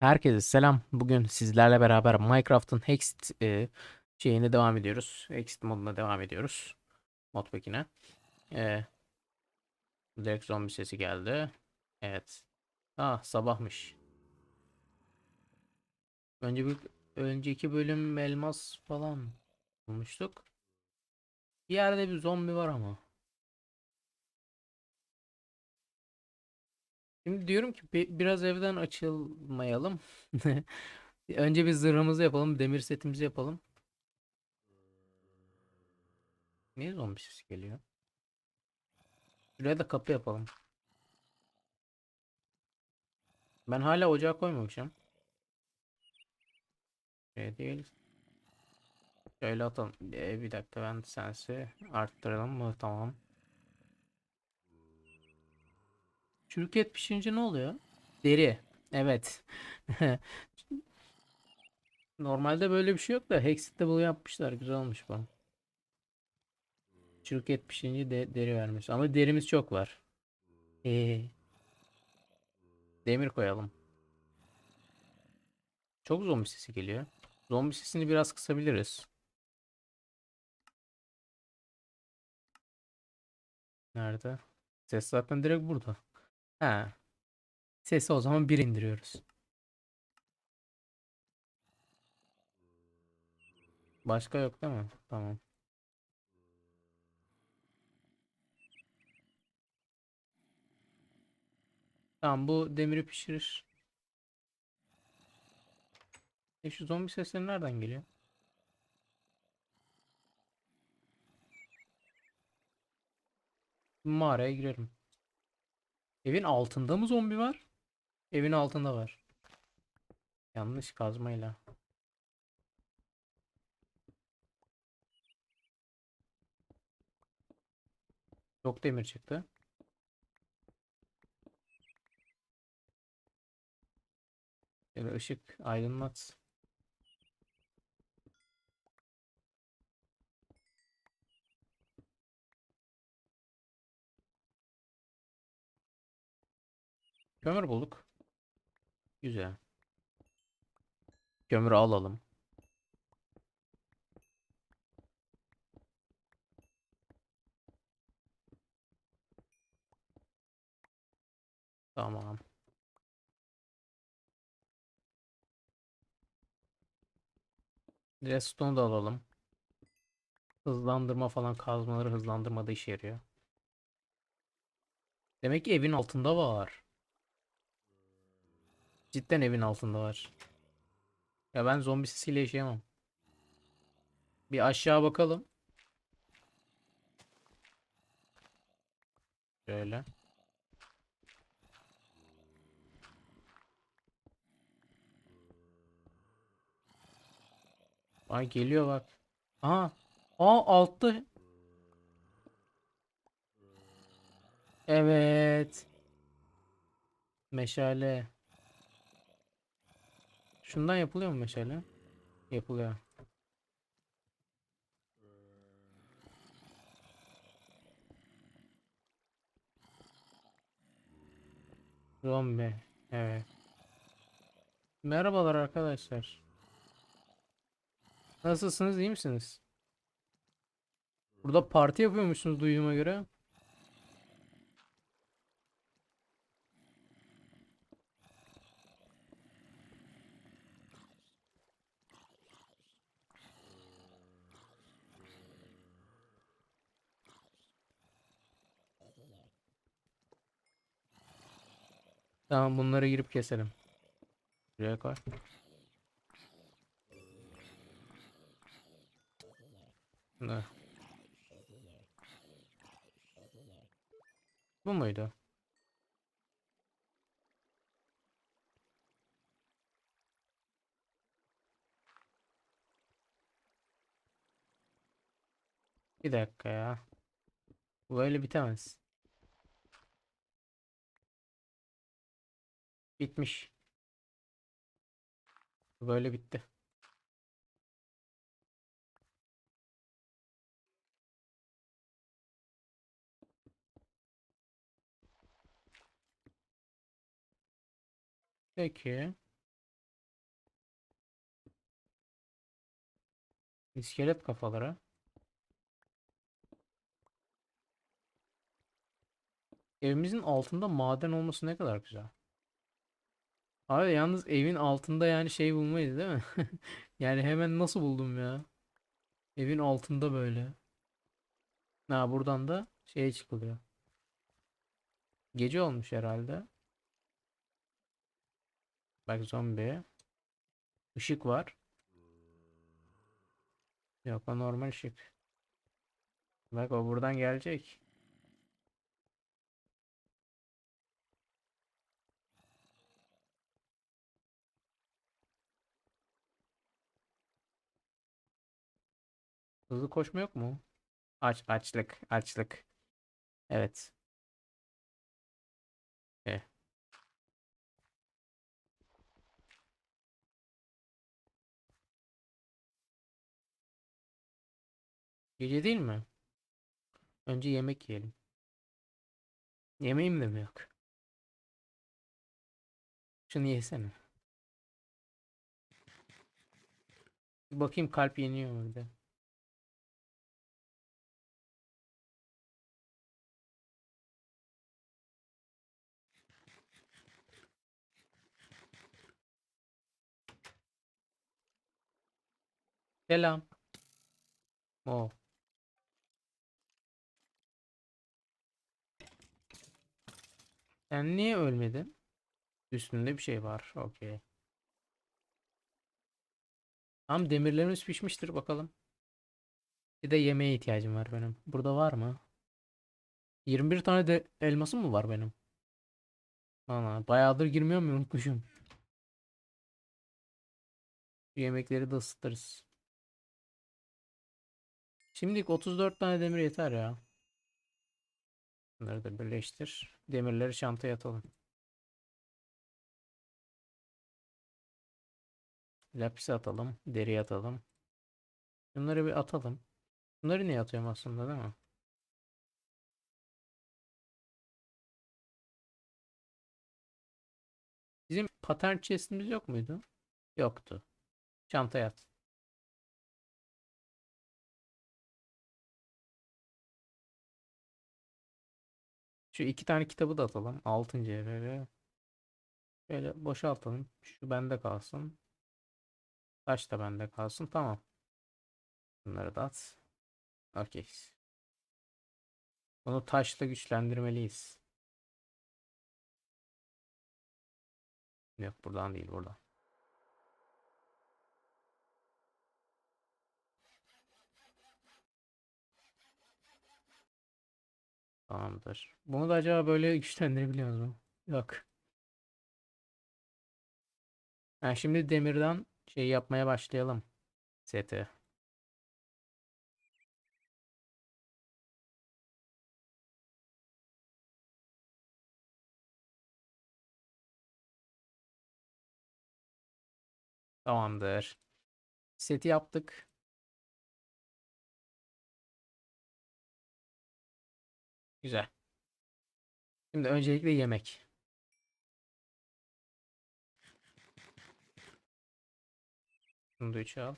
Herkese selam. Bugün sizlerle beraber Minecraft'ın Hexit e, şeyine devam ediyoruz. Hexit moduna devam ediyoruz. Modpack'ine. E, direkt zombi sesi geldi. Evet. Ah sabahmış. Önce bir önceki bölüm elmas falan bulmuştuk. Bir yerde bir zombi var ama. Şimdi diyorum ki bi- biraz evden açılmayalım. Önce bir zırhımızı yapalım, demir setimizi yapalım. Niye zombi sesi geliyor? Şuraya da kapı yapalım. Ben hala ocağa koymamışım. Şey değil. Şöyle atalım. Ee, bir dakika ben sensi arttıralım mı? Tamam. Çürük et pişince ne oluyor? Deri. Evet. Normalde böyle bir şey yok da Hexit'te bunu yapmışlar. Güzel olmuş bu. Çürük et pişince de deri vermiş. Ama derimiz çok var. Ee, demir koyalım. Çok zombi sesi geliyor. Zombi sesini biraz kısabiliriz. Nerede? Ses zaten direkt burada. Ha. Sesi o zaman bir indiriyoruz. Başka yok değil mi? Tamam. Tamam bu demiri pişirir. E şu zombi sesleri nereden geliyor? Mağaraya girelim. Evin altında mı zombi var? Evin altında var. Yanlış kazmayla. Çok demir çıktı. Şöyle ışık aydınlat. Kömür bulduk. Güzel. Kömürü alalım. Tamam. Redstone da alalım. Hızlandırma falan kazmaları hızlandırmada işe yarıyor. Demek ki evin altında var. Cidden evin altında var. Ya ben zombi sesiyle yaşayamam. Bir aşağı bakalım. Şöyle. Ay geliyor bak. Aha. Aa altta. Evet. Meşale. Şundan yapılıyor mu meşale? Yapılıyor. Zombi. Evet. Merhabalar arkadaşlar. Nasılsınız? iyi misiniz? Burada parti yapıyormuşsunuz duyduğuma göre. Tamam bunları girip keselim. Buraya koy. Ne? Bu muydu? Bir dakika ya. Bu Böyle bitemez. Bitmiş. Böyle bitti. Peki. İskelet kafaları. Evimizin altında maden olması ne kadar güzel. Abi yalnız evin altında yani şey bulmayız değil mi? Yani hemen nasıl buldum ya? Evin altında böyle. Ha buradan da şeye çıkılıyor. Gece olmuş herhalde. Bak zombi. Işık var. Yok o normal ışık. Bak o buradan gelecek. Hızlı koşma yok mu? Aç açlık açlık. Evet. E. Gece değil mi? Önce yemek yiyelim. Yemeğim de mi yok? Şunu yesene. Bakayım kalp yeniyor mu bir de. Selam. O. Sen niye ölmedin? Üstünde bir şey var. Okey. Tamam demirlerimiz pişmiştir bakalım. Bir de yemeğe ihtiyacım var benim. Burada var mı? 21 tane de elmasım mı var benim? Ana bayağıdır girmiyorum ya unutmuşum. Şu yemekleri de ısıtırız. Şimdilik 34 tane demir yeter ya. Bunları da birleştir. Demirleri çantaya atalım. Lapis atalım. Deri atalım. Bunları bir atalım. Bunları niye atıyorum aslında değil mi? Bizim pattern chest'imiz yok muydu? Yoktu. Çantaya at. Şu iki tane kitabı da atalım. Altıncı eve. Şöyle boşaltalım. Şu bende kalsın. Taş da bende kalsın. Tamam. Bunları da at. Okey. Bunu taşla güçlendirmeliyiz. Yok buradan değil buradan. Tamamdır. Bunu da acaba böyle güçlendirebiliyoruz mu? Yok. Ha, şimdi demirden şey yapmaya başlayalım. Seti. Tamamdır. Seti yaptık. Güzel. Şimdi öncelikle yemek. Bunu da al.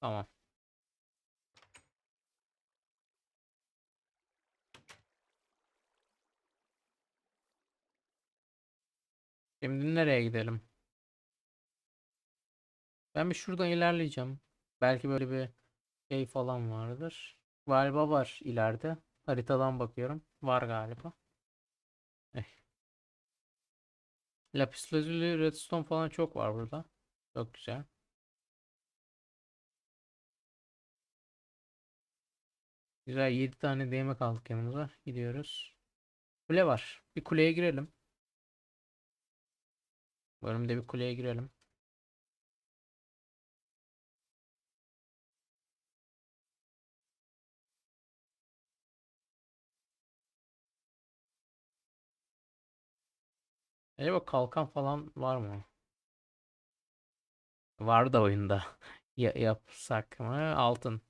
Tamam. Şimdi nereye gidelim? Ben bir şuradan ilerleyeceğim. Belki böyle bir şey falan vardır. Galiba var ileride. Haritadan bakıyorum. Var galiba. Eh. Lapis lazuli, redstone falan çok var burada. Çok güzel. Güzel 7 tane de yemek aldık yanımıza. Gidiyoruz. Kule var. Bir kuleye girelim. Bölümde bir kuleye girelim. Acaba kalkan falan var mı? Var da oyunda. Ya, yapsak mı? Altın.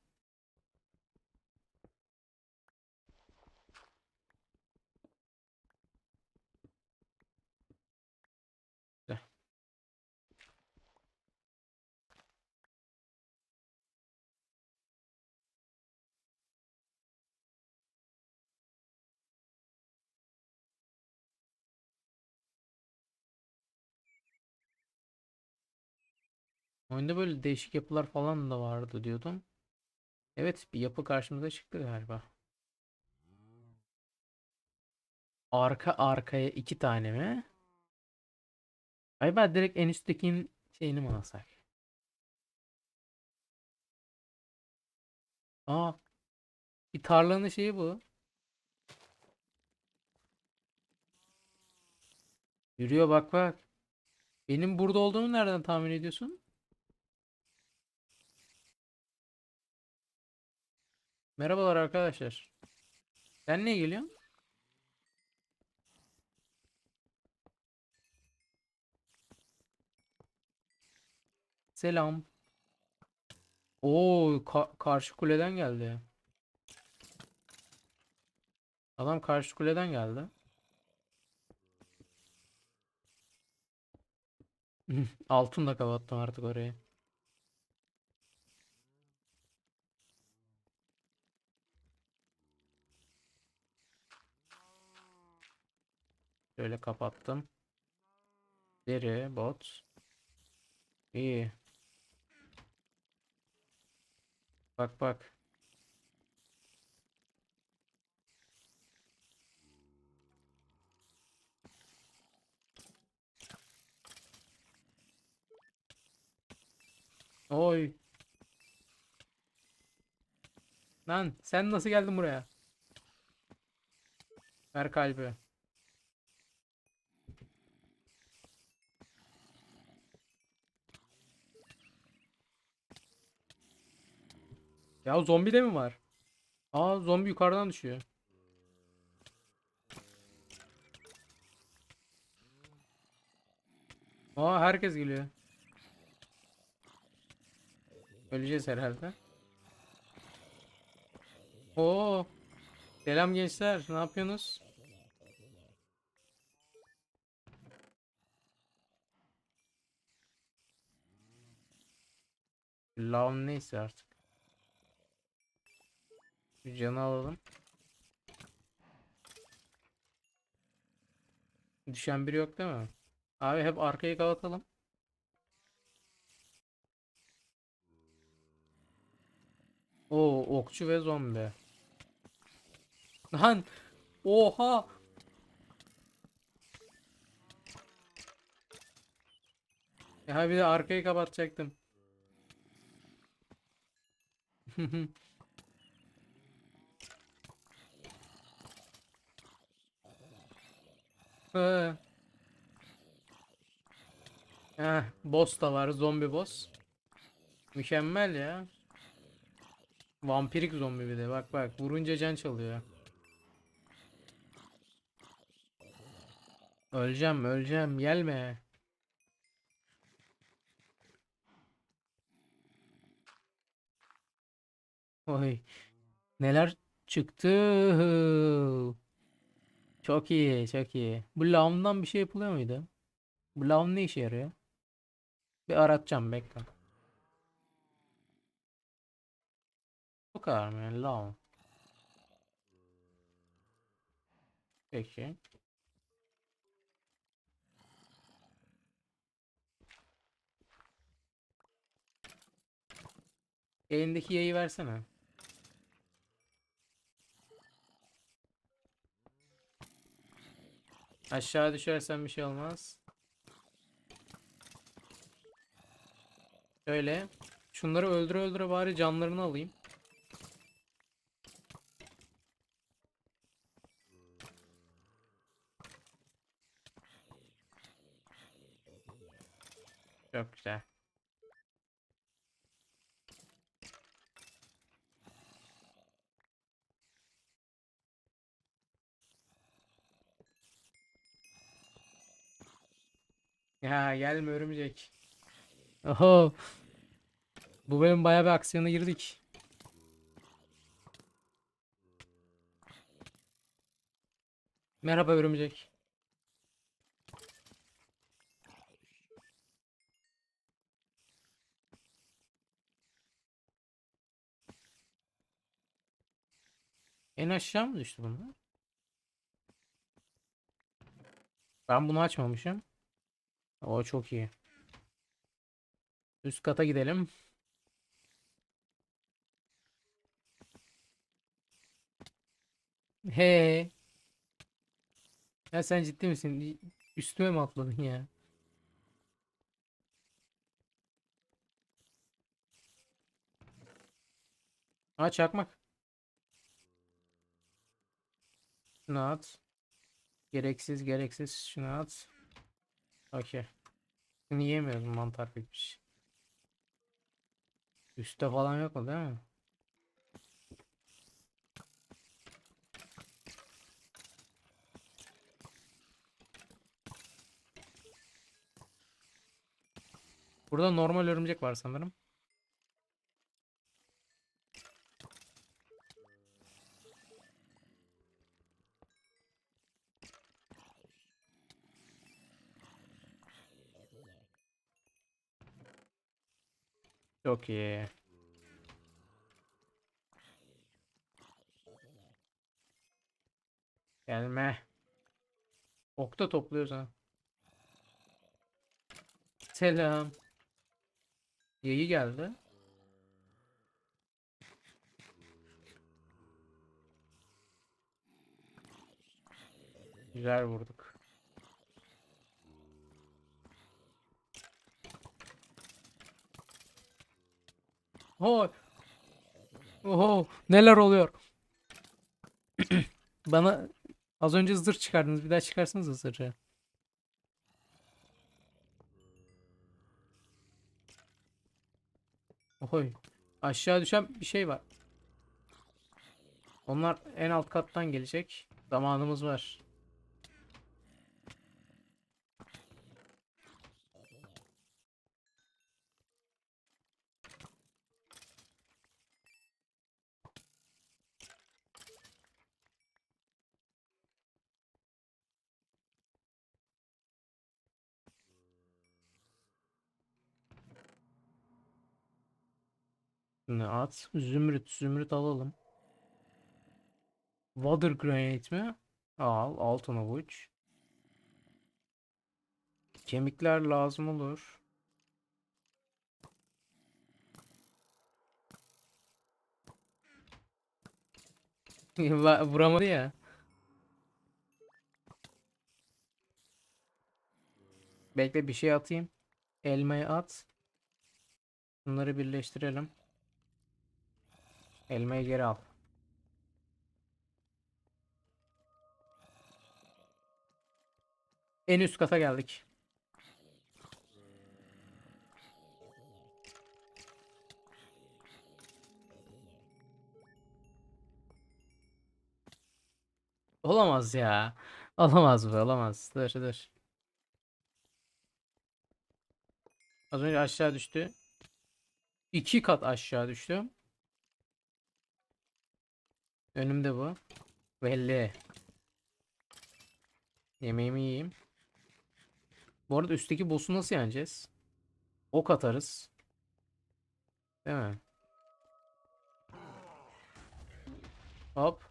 Oyunda böyle değişik yapılar falan da vardı diyordum. Evet bir yapı karşımıza çıktı galiba. Arka arkaya iki tane mi? Galiba direkt en üsttekinin şeyini mi alsak? Aa, bir tarlanın şeyi bu. Yürüyor bak bak. Benim burada olduğumu nereden tahmin ediyorsun? Merhabalar arkadaşlar. Sen niye geliyorsun? Selam. Oo, ka- karşı kuleden geldi. Adam karşı kuleden geldi. Altınla kapattım artık orayı. Şöyle kapattım. Deri, bot. İyi. Bak bak. Oy. Lan sen nasıl geldin buraya? Ver kalbi. Ya zombi de mi var? Aa zombi yukarıdan düşüyor. Aa herkes geliyor. Öleceğiz herhalde. Oo. Selam gençler. Ne yapıyorsunuz? Lav neyse artık. Bir canı alalım. Düşen biri yok değil mi? Abi hep arkayı kapatalım. Oo okçu ve zombi. Lan oha. Ya bir de arkayı kapatacaktım. Hı. Heh, boss da var, zombi boss. Mükemmel ya. Vampirik zombi bir de bak bak vurunca can çalıyor. Öleceğim öleceğim gelme. Oy neler çıktı. Çok iyi çok iyi. Bu lavından bir şey yapılıyor muydu? Bu lav ne işe yarıyor? Bir aratacağım bekle. Bu kadar mı lav? Peki. Elindeki yayı versene. Aşağı düşersen bir şey olmaz. Şöyle. Şunları öldüre öldüre bari canlarını alayım. Çok güzel. Ya gelme örümcek. Oho. Bu bölüm bayağı bir aksiyona girdik. Merhaba örümcek. En aşağı mı düştü bunlar? Ben bunu açmamışım. O çok iyi. Üst kata gidelim. He. Ya sen ciddi misin? Üstüme mi atladın ya? Ha çakmak. Şunu at. Gereksiz gereksiz şunu at. Okey. Bunu yiyemiyoruz mantar şey. Üstte falan yok mu değil mi? Burada normal örümcek var sanırım. Çok iyi. Gelme. Okta topluyoruz ha. Selam. Yayı geldi. Güzel vurduk. Ho. Oho, neler oluyor? Bana az önce zırh çıkardınız. Bir daha çıkarsınız zırhı. Ohoy. Aşağı düşen bir şey var. Onlar en alt kattan gelecek. Zamanımız var. Ne at? Zümrüt, zümrüt alalım. Water granite mi? Al, altın avuç. Kemikler lazım olur. Vuramadı ya. Bekle bir şey atayım. Elmayı at. Bunları birleştirelim. Elmayı geri al. En üst kata geldik. Olamaz ya. Olamaz bu, olamaz. Dur, dur. Az önce aşağı düştü. İki kat aşağı düştü. Önümde bu. Belli. Yemeğimi yiyeyim. Bu arada üstteki boss'u nasıl yeneceğiz? Ok atarız. Değil mi? Hop.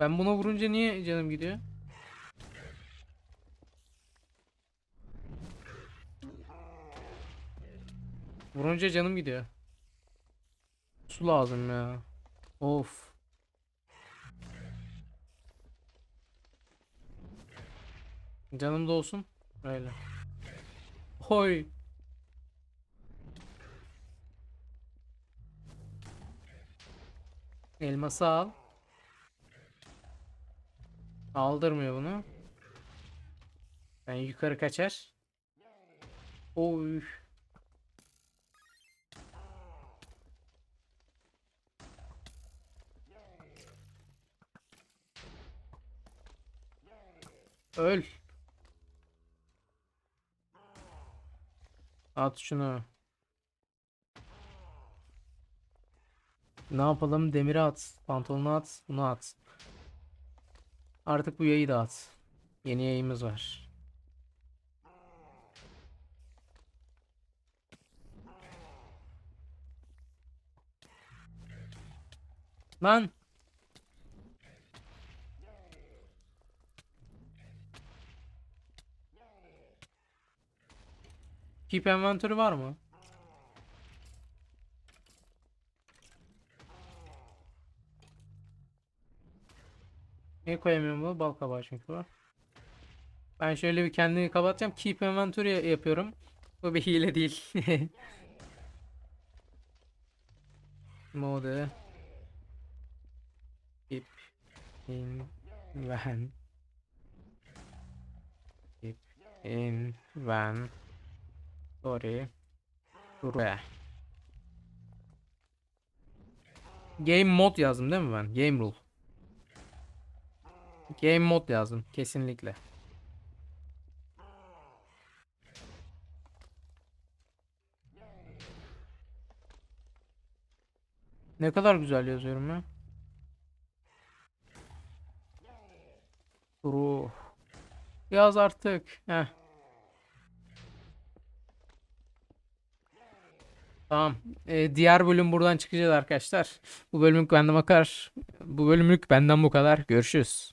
Ben buna vurunca niye canım gidiyor? Vurunca canım gidiyor. Su lazım ya. Of. Canım da olsun. Öyle. Hoy. Elması al. Aldırmıyor bunu. Ben yukarı kaçar. Oy. Öl. At şunu. Ne yapalım? Demiri at. Pantolonu at. Bunu at. Artık bu yayı da at. Yeni yayımız var. Lan. Keep inventory var mı? Niye koyamıyorum bunu? Bal kabağı çünkü var. Ben şöyle bir kendimi kapatacağım. Keep inventory yapıyorum. Bu bir hile değil. Mode Keep inven Keep inven Sorry Buraya Game mod yazdım değil mi ben? Game rule Game mod yazdım kesinlikle. Ne kadar güzel yazıyorum ya. Ruh. Yaz artık. Heh. Tamam. Ee, diğer bölüm buradan çıkacağız arkadaşlar. Bu bölümlük benden bakar. Bu bölümlük benden bu kadar. Görüşürüz.